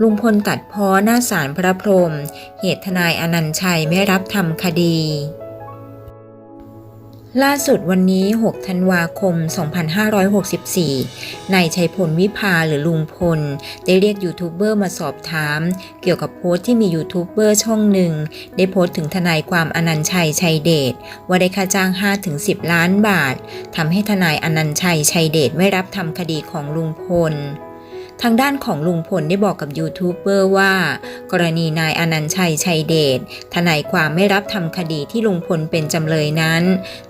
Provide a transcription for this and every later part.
ลุงพลตัดพ้อหน้าศาลพระพรหมเหตุทนายอนันชัยไม่รับทำคดี ล่าสุดวันนี้ 6 ธันวาคม 2564 นายชัยพลวิภาหรือลุงพล ได้เรียกยูทูบเบอร์มาสอบถาม เกี่ยวกับโพสต์ที่มียูทูบเบอร์ช่องหนึ่ง ได้โพสต์ถึงทนายความอนันชัยชัยเดชว่าได้ค่าจ้าง 5-10 ล้านบาททำให้ทนายอนันชัยชัยเดชไม่รับทำคดีของลุงพล ทางด้านของลุงพลได้บอกกับยูทูบเบอร์ว่า กรณีนายอนันต์ชัยชัยเดชทนายความไม่รับทำคดีที่ลุงพลเป็นจำเลยนั้น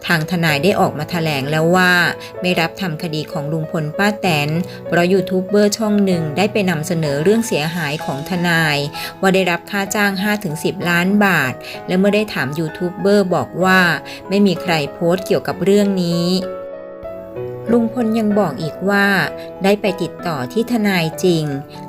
ทางทนายได้ออกมาแถลงแล้วว่าไม่รับทำคดีของลุงพลป้าแตนเพราะยูทูบเบอร์ช่องหนึ่งได้ไปนำเสนอเรื่องเสียหายของทนาย ว่าได้รับค่าจ้าง 5-10 ล้านบาท และเมื่อได้ถามยูทูบเบอร์บอกว่า ไม่มีใครโพสต์เกี่ยวกับเรื่องนี้ ลุงพลยังบอกอีกว่า ได้ไปติดต่อที่ทนายจริง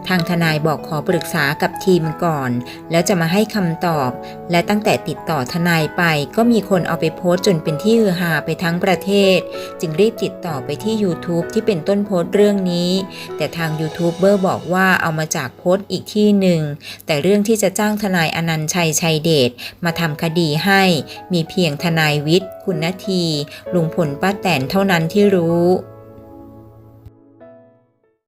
ทางทนายบอกขอปรึกษากับทีมก่อน แล้วจะมาให้คำตอบ และตั้งแต่ติดต่อทนายไปก็มีคนเอาไปโพสต์จนเป็นที่ฮือฮาไปทั้งประเทศ จึงรีบติดต่อไปที่ YouTube ที่เป็นต้นโพสต์เรื่องนี้ แต่ทางยูทูบเบอร์บอกว่าเอามาจากโพสต์อีกที่หนึ่ง แต่เรื่องที่จะจ้างทนายอนันต์ชัยชัยเดชมาทำคดีให้ มีเพียงทนายวิทย์ คุณนาที ลุงพลป้าแตนเท่านั้นที่รู้